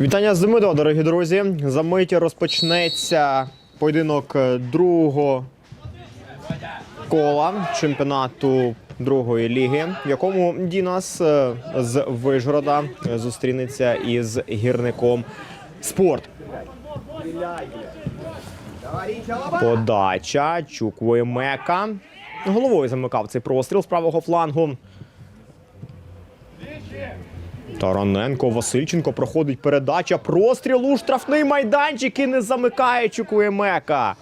Вітання з Демидова, дорогі друзі. За миті розпочнеться поєдинок е, другого кола чемпіонату другої ліги, в якому Дінас е, з Вижгорода е, зустрінеться із гірником спорт. Подача Чуквої Мека. Головою замикав цей простріл з правого флангу. Тараненко, Васильченко проходить передача. Простріл у штрафний майданчик і не замикає Чуквоємека.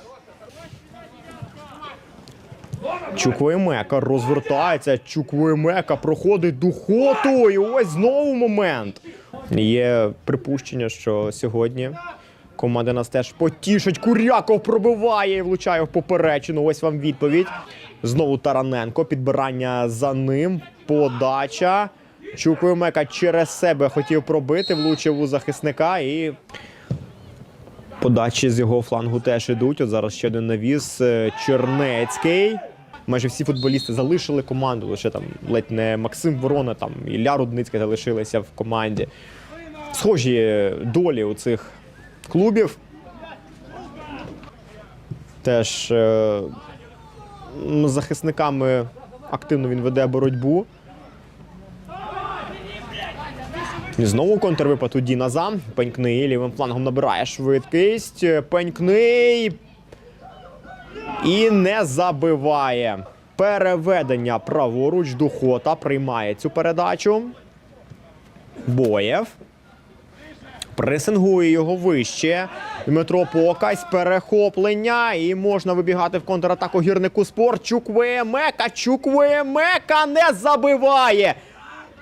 Чуквоємека розвертається. Чуквоємека проходить духоту. І ось знову момент. Є припущення, що сьогодні команда нас теж потішить. Куряков пробиває і влучає в поперечину. Ось вам відповідь. Знову Тараненко. Підбирання за ним. Подача. Чуквоємека через себе хотів пробити, влучив у захисника і. Подачі з його флангу теж ідуть. От зараз ще один навіс. Е, Чернецький. Майже всі футболісти залишили команду. Лише там ледь не Максим Ворона, там Ілля Рудницький залишилися в команді. Схожі долі у цих клубів. Теж е, з захисниками активно він веде боротьбу. І знову контрвипад у Діназа. Пенькний лівим флангом набирає швидкість. Пенькний. І не забиває. Переведення праворуч. Духота приймає цю передачу. Боєв. Пресингує його вище. Дмитро Покась, перехоплення. І можна вибігати в контратаку гірнику спорт. Чуквеємека. Чуквеємека не забиває.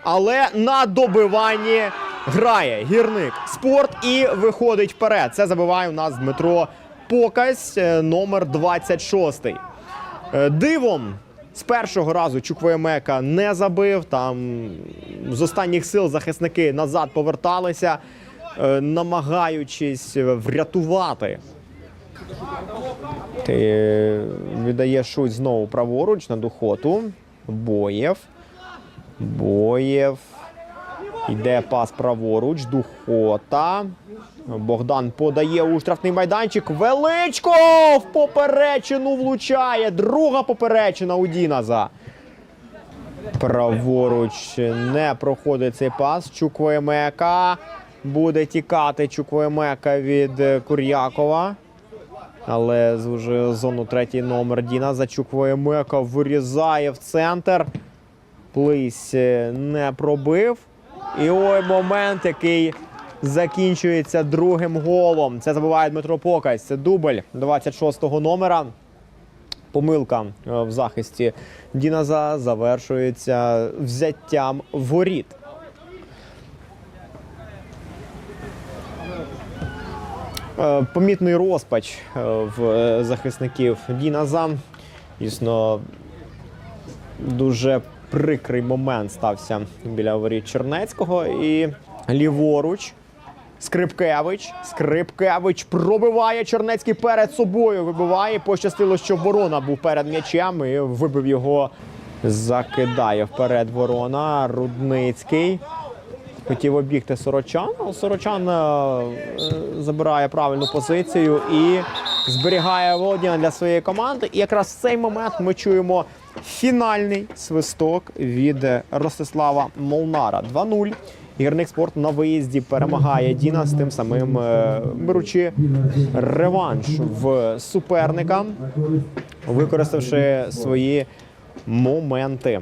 Але на добиванні грає гірник спорт і виходить вперед. Це забиває у нас Дмитро Покась, е, номер 26. Е, Дивом з першого разу Чуквоємека не забив. Там з останніх сил захисники назад поверталися, е, намагаючись врятувати. Ти віддає шуть знову праворуч на духоту. Боєв. Боєв. Йде пас праворуч. Духота. Богдан подає у штрафний майданчик. Величко в поперечину влучає. Друга поперечина у Діназа. Праворуч не проходить цей пас. Чуквоємека. Буде тікати Чуквоємека від Кур'якова. Але звужує зону третій номер Діна. За Чуквоємека вирізає в центр. Плись е, не пробив. І ой момент, який закінчується другим голом. Це забиває Дмитро Покась. Це дубль 26-го номера. Помилка е, в захисті Діназа завершується взяттям воріт. Е, Помітний розпач в захисників Діназа. Дійсно, дуже прикрий момент стався біля воріт Чернецького. І ліворуч Скрипкевич. Скрипкевич пробиває Чернецький перед собою. Вибиває. Пощастило, що ворона був перед м'ячем і вибив його. Закидає вперед ворона. Рудницький. Хотів обігти Сорочан, але Сорочан е, забирає правильну позицію і зберігає володіння для своєї команди. І якраз в цей момент ми чуємо фінальний свисток від Ростислава Молнара. 2-0. Гірник спорт на виїзді перемагає Діна з тим самим е, беручи реванш в суперника, використавши свої моменти.